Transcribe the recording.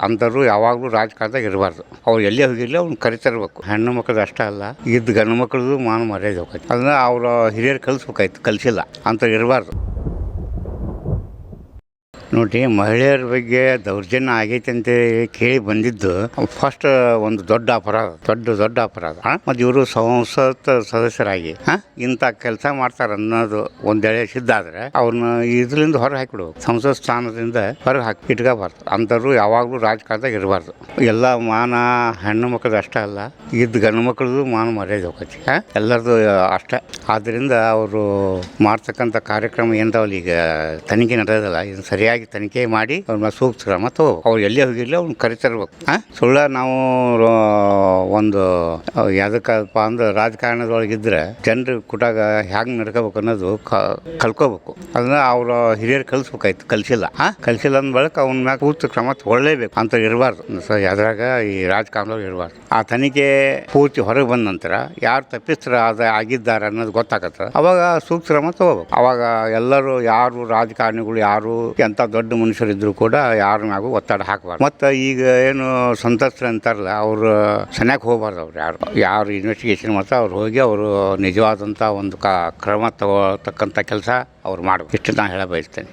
ಅಂಥವ್ರು ಯಾವಾಗಲೂ ರಾಜಕಾರಣದಾಗ ಇರಬಾರ್ದು. ಅವ್ರು ಎಲ್ಲೇ ಹೋಗಿರಲಿ ಅವ್ನು ಕರಿತಿರ್ಬೇಕು. ಹೆಣ್ಣು ಮಕ್ಳದ್ದು ಅಷ್ಟೇ ಅಲ್ಲ, ಇದ್ದ ಗಂಡು ಮಕ್ಕಳದು ಮಾನ ಮರ್ಯಾದೆ ಹೋಗೈತೆ. ಅದನ್ನ ಅವರ ಹಿರಿಯರು ಕಲಿಸ್ಬೇಕಾಯ್ತು, ಕಲಿಸಿಲ್ಲ. ಅಂತ ಇರಬಾರ್ದು. ನೋಡಿ, ಮಹಿಳೆಯರ ಬಗ್ಗೆ ದೌರ್ಜನ್ಯ ಆಗೈತೆ ಅಂತ ಕೇಳಿ ಬಂದಿದ್ದು ಫಸ್ಟ್ ಒಂದು ದೊಡ್ಡ ಅಪರಾಧ, ದೊಡ್ಡ ದೊಡ್ಡ ಅಪರಾಧ. ಮತ್ತು ಇವರು ಸಂಸತ್ ಸದಸ್ಯರಾಗಿ ಇಂಥ ಕೆಲಸ ಮಾಡ್ತಾರೆ ಅನ್ನೋದು ಒಂದೇಳೆ ಸಿದ್ಧ ಆದ್ರೆ ಅವ್ರನ್ನ ಇದರಿಂದ ಹೊರಗೆ ಹಾಕಿಬಿಡು ಸಂಸತ್ ಸ್ಥಾನದಿಂದ ಹೊರಗೆ ಹಾಕಿ, ಇಟ್ಕೋಬಾರ್ದು. ಅಂಥವ್ರು ಯಾವಾಗಲೂ ರಾಜಕಾರಣದಾಗ ಇರಬಾರ್ದು. ಎಲ್ಲ ಮಾನ ಹೆಣ್ಣು ಮಕ್ಕಳದ್ದು ಅಷ್ಟೇ ಅಲ್ಲ, ಇದ್ದು ಗಂಡು ಮಕ್ಕಳದು ಮಾನ ಮರ್ಯಾದೆ ಹೋಗತಿ ಎಲ್ಲರದು ಅಷ್ಟೇ. ಆದ್ದರಿಂದ ಅವರು ಮಾಡ್ತಕ್ಕಂಥ ಕಾರ್ಯಕ್ರಮ ಏನದಾವಲ್ಲ ಈಗ, ತನಿಖೆ ನಡೆಯೋದಲ್ಲ ಇದು ಸರಿಯಾಗಿ ತನಿಖೆ ಮಾಡಿ ಅವ್ರ ಮೇಲೆ ಸೂಕ್ತ ಕ್ರಮ ತಗೋಬೇಕು ಅವ್ರು ಎಲ್ಲಿ ಹೋಗಿರಲಿ ಅವ್ನ ಕರಿತರ್ಬೇಕು. ಸುಳ್ಳ ನಾವು ಒಂದು ಯಾವುದಕ್ಕಪ್ಪ ಅಂದ್ರೆ ರಾಜಕಾರಣದೊಳಗಿದ್ರೆ ಜನರು ಕುಟಾಗ ಹ್ಯಾಂಗೆ ನಡ್ಕೋಬೇಕು ಅನ್ನೋದು ಕಲ್ಕೋಬೇಕು ಅದನ್ನ ಅವ್ರ ಹಿರಿಯರು ಕಲಿಸ್ಬೇಕಾಯ್ತು, ಕಲಿಸಿಲ್ಲ. ಹಾಂ ಕಲಿಸಿಲ್ಲ ಅಂದ ಬಳಿಕ ಅವ್ನ ಮ್ಯಾಗ ಪೂರ್ತಿ ಕ್ರಮ ತಗೊಳ್ಳೇಬೇಕು ಅಂತ ಇರಬಾರ್ದು. ಸೊ ಯಾವ್ದ್ರಾಗ ಈ ರಾಜಕಾರಣದವ್ರು ಇರಬಾರ್ದು. ಆ ತನಿಖೆ ಪೂರ್ತಿ ಹೊರಗೆ ಬಂದ ನಂತರ ಯಾರು ತಪ್ಪಿಸ್ತರ ಅದ ಆಗಿದ್ದಾರೆ ಅನ್ನೋದು ಗೊತ್ತಾಗತ್ತೆ. ಅವಾಗ ಸೂಕ್ತ ಕ್ರಮ ತಗೋಬೇಕು. ಅವಾಗ ಎಲ್ಲರೂ ಯಾರು ರಾಜಕಾರಣಿಗಳು ಯಾರು ಎಂಥ ದೊಡ್ಡ ಮನುಷ್ಯರಿದ್ರು ಕೂಡ ಯಾರನ್ನಾಗೂ ಒತ್ತಡ ಹಾಕಬಾರ್ದು. ಮತ್ತು ಈಗ ಏನು ಸಂತ್ರಸ್ತರು ಅಂತಾರಲ್ಲ, ಅವರು ಸನ್ಯಾಕ ಹೋಗ್ಬಾರ್ದು ಅವ್ರು ಯಾರು. ಯಾರು ಇನ್ವೆಸ್ಟಿಗೇಷನ್ ಮಾಡ್ತಾರೆ ಅವ್ರು ಹೋಗಿ ಅವರು ನಿಜವಾದಂಥ ಒಂದು ಕ್ರಮ ತಗೋತಕ್ಕಂಥ ಕೆಲಸ ಅವ್ರು ಮಾಡಬೇಕು. ಇಷ್ಟು ನಾನು ಹೇಳ ಬಯಸ್ತೇನೆ